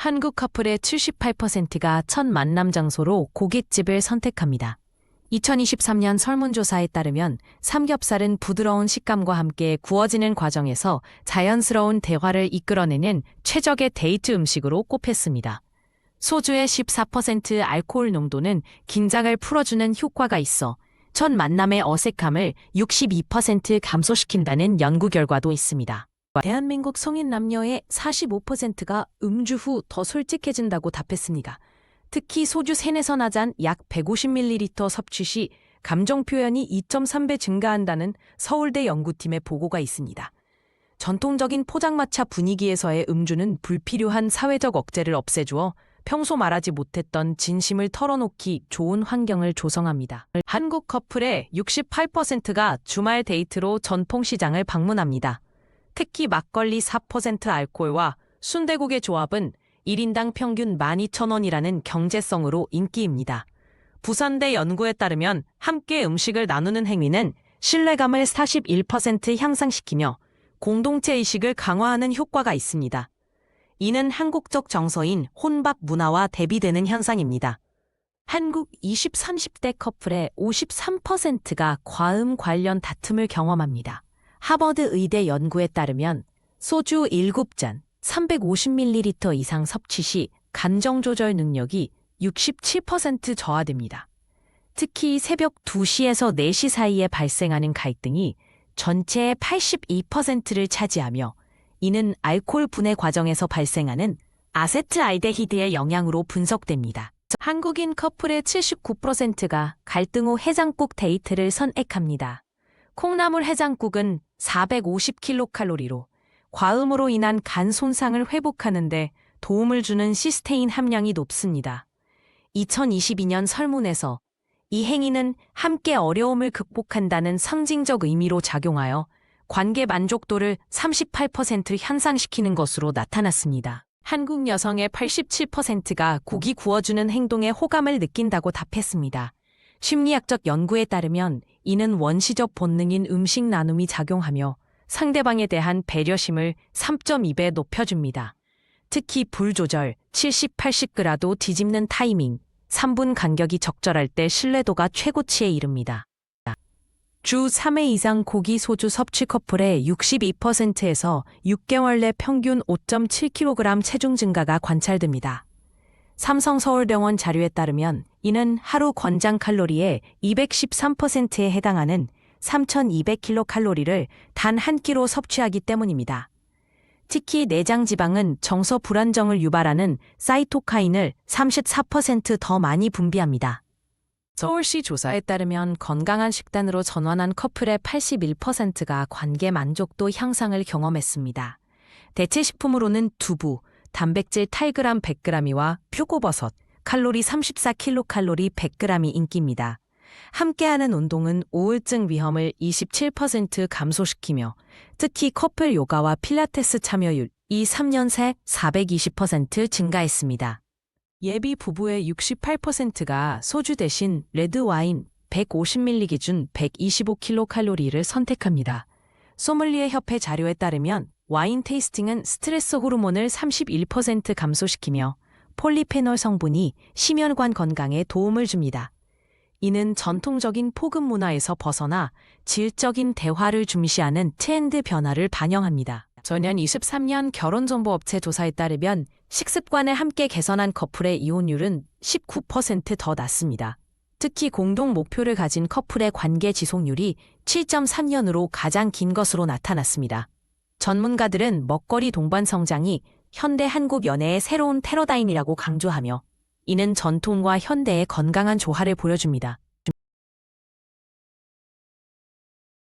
한국 커플의 78%가 첫 만남 장소로 고깃집을 선택합니다. 2023년 설문조사에 따르면 삼겹살은 부드러운 식감과 함께 구워지는 과정에서 자연스러운 대화를 이끌어내는 최적의 데이트 음식으로 꼽혔습니다. 소주의 14% 알코올 농도는 긴장을 풀어주는 효과가 있어 첫 만남의 어색함을 62% 감소시킨다는 연구 결과도 있습니다. 대한민국 성인 남녀의 45%가 음주 후 더 솔직해진다고 답했습니다. 특히 소주 3, 4선 잔약 150ml 섭취 시 감정 표현이 2.3배 증가한다는 서울대 연구팀의 보고가 있습니다. 전통적인 포장마차 분위기에서의 음주는 불필요한 사회적 억제를 없애주어 평소 말하지 못했던 진심을 털어놓기 좋은 환경을 조성합니다. 한국 커플의 68%가 주말 데이트로 전통시장을 방문합니다. 특히 막걸리 4% 알코올과 순대국의 조합은 1인당 평균 12,000원이라는 경제성으로 인기입니다. 부산대 연구에 따르면 함께 음식을 나누는 행위는 신뢰감을 41% 향상시키며 공동체 의식을 강화하는 효과가 있습니다. 이는 한국적 정서인 혼밥 문화와 대비되는 현상입니다. 한국 20, 30대 커플의 53%가 과음 관련 다툼을 경험합니다. 하버드 의대 연구에 따르면 소주 7잔, 350ml 이상 섭취 시 감정 조절 능력이 67% 저하됩니다. 특히 새벽 2시에서 4시 사이에 발생하는 갈등이 전체의 82%를 차지하며 이는 알코올 분해 과정에서 발생하는 아세트알데히드의 영향으로 분석됩니다. 한국인 커플의 79%가 갈등 후 해장국 데이트를 선택합니다. 콩나물 해장국은 450kcal로 과음으로 인한 간 손상을 회복하는데 도움을 주는 시스테인 함량이 높습니다. 2022년 설문에서 이 행위는 함께 어려움을 극복한다는 상징적 의미로 작용하여 관계 만족도를 38% 향상시키는 것으로 나타났습니다. 한국 여성의 87%가 고기 구워주는 행동에 호감을 느낀다고 답했습니다. 심리학적 연구에 따르면 이는 원시적 본능인 음식 나눔이 작용하며 상대방에 대한 배려심을 3.2배 높여줍니다. 특히 불 조절, 70, 80그라도 뒤집는 타이밍, 3분 간격이 적절할 때 신뢰도가 최고치에 이릅니다. 주 3회 이상 고기 소주 섭취 커플의 62%에서 6개월 내 평균 5.7kg 체중 증가가 관찰됩니다. 삼성서울병원 자료에 따르면 이는 하루 권장 칼로리의 213%에 해당하는 3,200kcal를 단 한 끼로 섭취하기 때문입니다. 특히 내장 지방은 정서 불안정을 유발하는 사이토카인을 34%더 많이 분비합니다. 서울시 조사에 따르면 건강한 식단으로 전환한 커플의 81%가 관계 만족도 향상을 경험했습니다. 대체 식품으로는 두부, 단백질 8g 100g이와 표고버섯, 칼로리 34kcal 100g이 인기입니다. 함께하는 운동은 우울증 위험을 27% 감소시키며 특히 커플 요가와 필라테스 참여율 이 3년 새 420% 증가했습니다. 예비 부부의 68%가 소주 대신 레드 와인 150ml 기준 125kcal를 선택합니다. 소믈리에 협회 자료에 따르면 와인 테이스팅은 스트레스 호르몬을 31% 감소시키며 폴리페놀 성분이 심혈관 건강에 도움을 줍니다. 이는 전통적인 포급 문화에서 벗어나 질적인 대화를 중시하는 트렌드 변화를 반영합니다. 전년 23년 결혼정보업체 조사에 따르면 식습관을 함께 개선한 커플의 이혼율은 19%더 낮습니다. 특히 공동 목표를 가진 커플의 관계 지속률이 7.3년으로 가장 긴 것으로 나타났습니다. 전문가들은 먹거리 동반 성장이 현대 한국 연애의 새로운 패러다임이라고 강조하며 이는 전통과 현대의 건강한 조화를 보여줍니다.